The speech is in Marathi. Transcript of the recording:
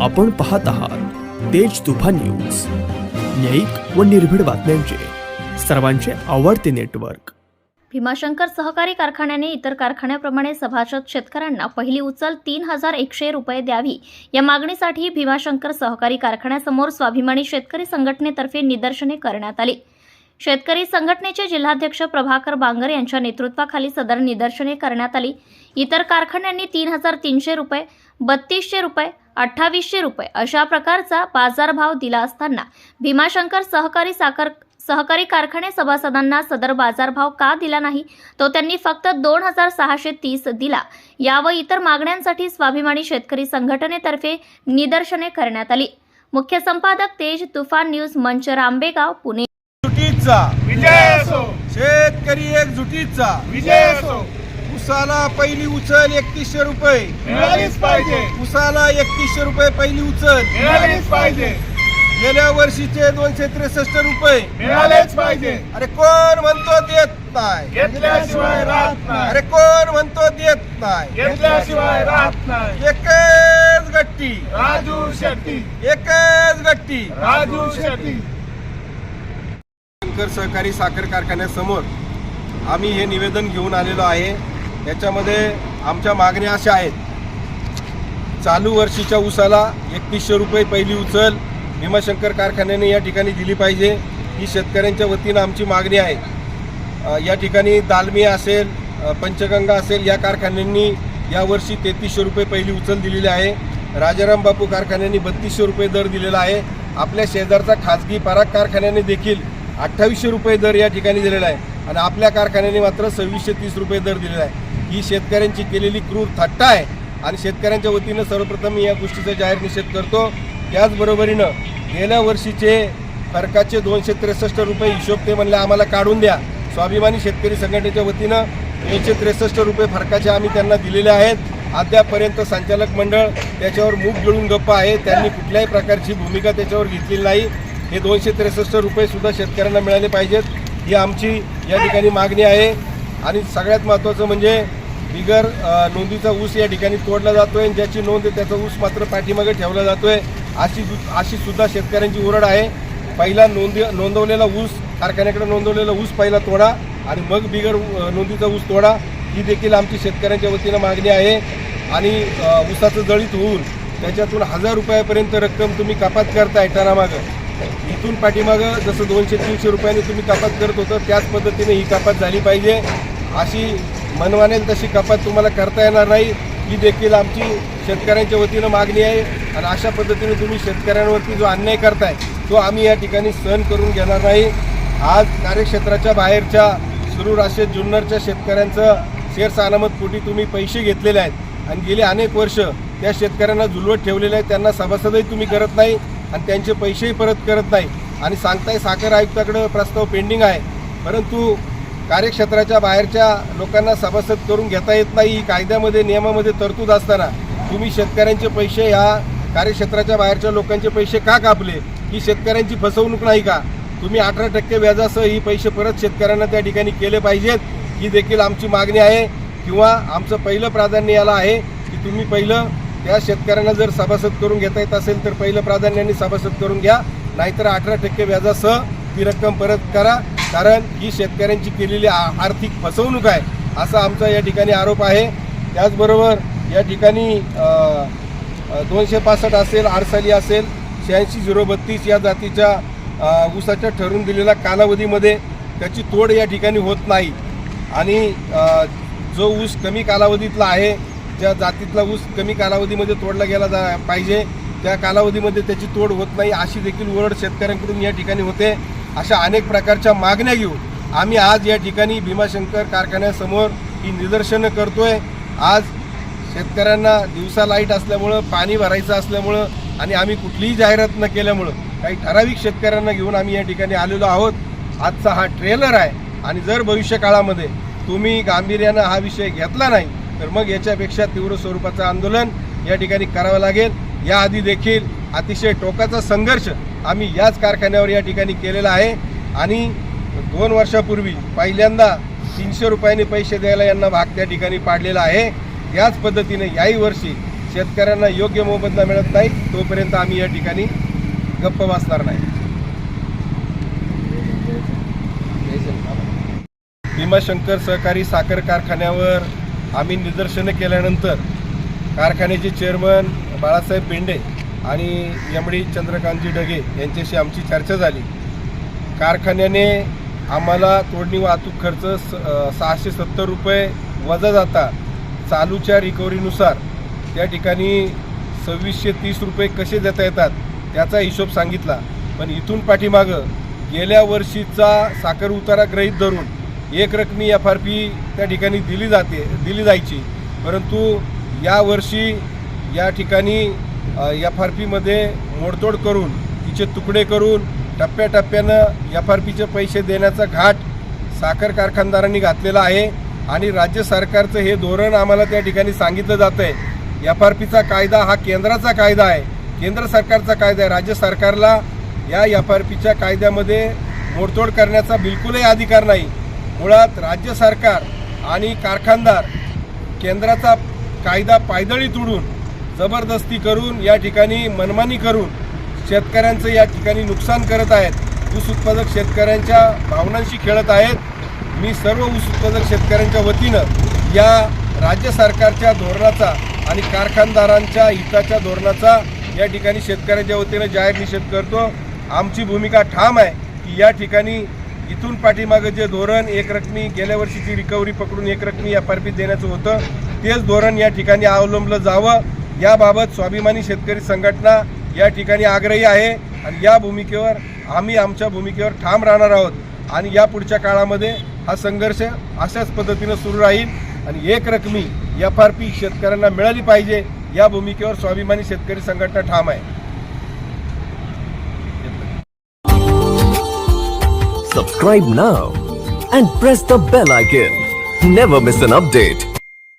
आपण पाहत आहात तेज तुफा न्यूज. न्यायिक व निर्भीड बातम्यांचे. सर्वांचे आवडते नेटवर्क. भीमाशंकर सहकारी कारखान्याने इतर कारखान्याप्रमाणे सभासद शेतकऱ्यांना पहिली उचल तीन हजार एकशे रुपये द्यावी. या मागणीसाठी भीमाशंकर सहकारी कारखान्यासमोर स्वाभिमानी शेतकरी संघटनेतर्फे निदर्शने करण्यात आली. शेतकरी संघटनेचे जिल्हाध्यक्ष प्रभाकर बांगर यांच्या नेतृत्वाखाली सदर निदर्शने करण्यात आली. इतर कारखान्यांनी तीन हजार तीनशे रुपये बत्तीसशे रुपये अठ्ठावीसशे रुपये. अशा प्रकारचा बाजारभाव दिला असताना भीमाशंकर सहकारी साखर सहकारी कारखाने सभासदांना सदर बाजारभाव का दिला नाही? तो त्यांनी फक्त दोन हजार सहाशे तीस दिला. या व इतर मागण्यांसाठी स्वाभिमानी शेतकरी संघटनेतर्फे निदर्शने करण्यात आली. मुख्य संपादक तेज तुफान न्यूज मंच रांबेगाव पुणे. एकजुटीचा. विजय असो. शेतकरी एकजुटीचा. विजय असो. उसाला पहिली उचल एकतीसशे रुपये. मिळालीच पाहिजे. उसाला एकतीसशे रुपये पहिली उचल. मिळालीच पाहिजे. गेल्या वर्षीचे दोनशे त्रेसष्ट रुपये. मिळालेच पाहिजे. अरे कोण म्हणतो देत नाही? घेतल्याशिवाय राहत अरे नाही कोण म्हणतो देत नाही? घेतल्याशिवाय राहत नाही. एकच गट्टी. राजू शेट्टी. एकच गट्टी. राजू शेट्टी. शंकर सहकारी साखर कारखान्यासमोर आम्ही हे निवेदन घेऊन आलेलो आहे. याच्यामध्ये आमच्या मागण्या अशा आहेत. चालू वर्षीच्या उसाला एकतीसशे रुपये पहिली उचल भीमाशंकर कारखान्याने या ठिकाणी दिली पाहिजे. ही शेतकऱ्यांच्या वतीनं आमची मागणी आहे. या ठिकाणी दालमिया असेल पंचगंगा असेल या कारखान्यांनी यावर्षी तेहतीसशे रुपये पहिली उचल दिलेली आहे. राजाराम बापू कारखान्यांनी बत्तीसशे रुपये दर दिलेला आहे. आपल्या शेजारचा खाजगी पराग कारखान्याने देखील अठ्ठावीसशे रुपये दर या ठिकाणी दिलेला आहे. आणि आपल्या कारखान्याने मात्र सव्वीसशे तीस रुपये दर दिलेला आहे. ही शेतकऱ्यांची केलेली क्रूर थट्टा आहे आणि शेतकऱ्यांच्या वतीनं सर्वप्रथम मी या गोष्टीचा जाहीर निषेध करतो. त्याचबरोबरीनं गेल्या वर्षीचे फरकाचे दोनशे त्रेसष्ट रुपये हिशोब ते म्हणले आम्हाला काढून द्या. स्वाभिमानी शेतकरी संघटनेच्या वतीनं दोनशे त्रेसष्ट रुपये फरकाचे आम्ही त्यांना दिलेले आहेत. अद्यापर्यंत संचालक मंडळ त्याच्यावर मूग गिळून गप्प आहे. त्यांनी कुठल्याही प्रकारची भूमिका त्याच्यावर घेतलेली नाही. हे दोनशे त्रेसष्ट रुपयेसुद्धा शेतकऱ्यांना मिळाले पाहिजेत. ही आमची या ठिकाणी मागणी आहे. आणि सगळ्यात महत्त्वाचं म्हणजे बिगर नोंदीचा ऊस या ठिकाणी तोडला जातोय आहे ज्याची नोंद आहे त्याचा ऊस मात्र पाठीमागे ठेवला जातोय. अशी अशी सुद्धा शेतकऱ्यांची ओरड आहे. पहिला नोंदी नोंदवलेला ऊस कारखान्याकडे नोंदवलेला ऊस पहिला तोडा आणि मग बिगर नोंदीचा ऊस तोडा. ही देखील आमची शेतकऱ्यांच्या वतीनं मागणी आहे आणि ऊसाचं जळीत होऊन त्याच्यातून हजार रुपयापर्यंत रक्कम तुम्ही कपात करताय टनामागं इथून पाठीमागं जसं दोनशे तीनशे रुपयांनी तुम्ही कपात करत होतं त्याच पद्धतीने ही कपात झाली पाहिजे. अशी मनवानेल तशी कपात तुम्हाला करता येणार नाही. ही देखील आमची शेतकऱ्यांच्या वतीनं मागणी आहे आणि अशा पद्धतीने तुम्ही शेतकऱ्यांवरती जो अन्याय करताय तो आम्ही या ठिकाणी सहन करून घेणार नाही. आज कार्यक्षेत्राच्या बाहेरच्या सुरू राशेत जुन्नरच्या शेतकऱ्यांचं शेअर्स अनामत पोटी तुम्ही पैसे घेतलेले आहेत आणि गेले अनेक वर्ष त्या शेतकऱ्यांना झुलवत ठेवलेले आहेत. त्यांना सभासदही तुम्ही करत नाही आणि त्यांचे पैसेही परत करत नाही. आणि सांगताय साखर आयुक्ताकडं प्रस्ताव पेंडिंग आहे. परंतु कार्यक्षेत्राच्या बाहेरच्या लोकांना सभासद करून घेता येत नाही. ही कायद्यामध्ये नियमामध्ये तरतूद असताना तुम्ही शेतकऱ्यांचे पैसे ह्या कार्यक्षेत्राच्या बाहेरच्या लोकांचे पैसे का कापले? ही शेतकऱ्यांची फसवणूक नाही का? तुम्ही अठरा टक्के व्याजासह ही पैसे परत शेतकऱ्यांना त्या ठिकाणी केले पाहिजेत. ही देखील आमची मागणी आहे. किंवा आमचं पहिलं प्राधान्य याला आहे की तुम्ही पहिलं त्या शेतकऱ्यांना जर सभासद करून घेता येत असेल तर पहिलं प्राधान्याने सभासद करून घ्या. नाहीतर अठरा टक्के व्याजासह ती रक्कम परत करा. कारण ही शेतकऱ्यांची केलेली आर्थिक फसवणूक आहे असा आमचा या ठिकाणी आरोप आहे. त्याचबरोबर या ठिकाणी दोनशे पासष्ट असेल आरसाली असेल शहाऐंशी झिरो बत्तीस या जातीच्या ऊसाच्या ठरवून दिलेल्या कालावधीमध्ये त्याची तोड या ठिकाणी होत नाही. आणि जो ऊस कमी कालावधीतला आहे ज्या जातीतला ऊस कमी कालावधीमध्ये तोडला गेला जा पाहिजे त्या कालावधीमध्ये त्याची तोड होत नाही अशी देखील ओरड शेतकऱ्यांकडून या ठिकाणी होते. अशा अनेक प्रकारच्या मागण्या घेऊन आम्ही आज या ठिकाणी भीमाशंकर कारखान्यासमोर ही निदर्शनं करतोय. आज शेतकऱ्यांना दिवसा लाइट असल्यामुळं पाणी भरायचं असल्यामुळं आणि आम्ही कुठलीही जाहिरात न केल्यामुळं काही ठराविक शेतकऱ्यांना घेऊन आम्ही या ठिकाणी आलेलो आहोत. आजचा हा ट्रेलर आहे आणि जर भविष्य काळामध्ये तुम्ही गांभीर्यानं हा विषय घेतला नाही तर मग याच्यापेक्षा तीव्र स्वरूपाचं आंदोलन या ठिकाणी करावं लागेल. याआधी देखील अतिशय टोकाचा संघर्ष आम्ही याच कारखान्यावर या ठिकाणी केलेला आहे. आणि दोन वर्षापूर्वी पहिल्यांदा तीनशे रुपयांनी पैसे द्यायला यांना भाग त्या ठिकाणी पाडलेला आहे. याच पद्धतीने याही वर्षी शेतकऱ्यांना योग्य मोबदला मिळत नाही तोपर्यंत आम्ही या ठिकाणी गप्प बसणार नाही. भीमाशंकर सहकारी साखर कारखान्यावर आम्ही निदर्शनं केल्यानंतर कारखान्याचे चेअरमन बाळासाहेब पेंडे आणि एम डी चंद्रकांतजी ढगे यांच्याशी आमची चर्चा झाली. कारखान्याने आम्हाला तोडणी वाहतूक खर्च स सहाशे सत्तर रुपये वजा जाता चालूच्या रिकव्हरीनुसार त्या ठिकाणी सव्वीसशे तीस रुपये कसे देता येतात त्याचा हिशोब सांगितला. पण इथून पाठीमागं गेल्या वर्षीचा साखर उतारा गृहीत धरून एक रकमी एफ आर पी त्या ठिकाणी दिली जाते दिली जायची. परंतु यावर्षी या ठिकाणी एफ आर पीमध्ये मोडतोड करून तिचे तुकडे करून टप्प्याटप्प्यानं एफ आर पीचे पैसे देण्याचा घाट साखर कारखानदारांनी घातलेला आहे आणि राज्य सरकारचं हे धोरण आम्हाला त्या ठिकाणी सांगितलं जातं आहे एफ आर पीचा कायदा हा केंद्राचा कायदा आहे. केंद्र सरकारचा कायदा आहे. राज्य सरकारला या एफ आर पीच्या कायद्यामध्ये मोडतोड करण्याचा बिलकुलही अधिकार नाही. मुळात राज्य सरकार आणि कारखानदार केंद्राचा कायदा पायदळी तुडून जबरदस्ती करून या ठिकाणी मनमानी करून शेतकऱ्यांचं या ठिकाणी नुकसान करत आहेत. ऊस उत्पादक शेतकऱ्यांच्या भावनांशी खेळत आहेत. मी सर्व ऊस उत्पादक शेतकऱ्यांच्या वतीनं या राज्य सरकारच्या धोरणाचा आणि कारखानदारांच्या हिताच्या धोरणाचा या ठिकाणी शेतकऱ्यांच्या वतीनं जाहीर निषेध करतो. आमची भूमिका ठाम आहे की या ठिकाणी इथून पाठीमागं जे धोरण एक रकमी गेल्या वर्षीची रिकव्हरी पकडून एक रकमी एफ देण्याचं होतं. तेच धोरण या ठिकाणी अवलंबलं जावं. याबाबत स्वाभिमानी शेतकरी संघटना या ठिकाणी आग्रही आहे आणि या भूमिकेवर आम्ही आमच्या भूमिकेवर ठाम राहणार आहोत आणि या पुढच्या काळामध्ये हा संघर्ष अशाच पद्धतीनं सुरू राहील आणि एक रकमी एफ आर पी शेतकऱ्यांना मिळाली पाहिजे या भूमिकेवर स्वाभिमानी शेतकरी संघटना ठाम आहे Subscribe now and press the bell icon. Never miss an update.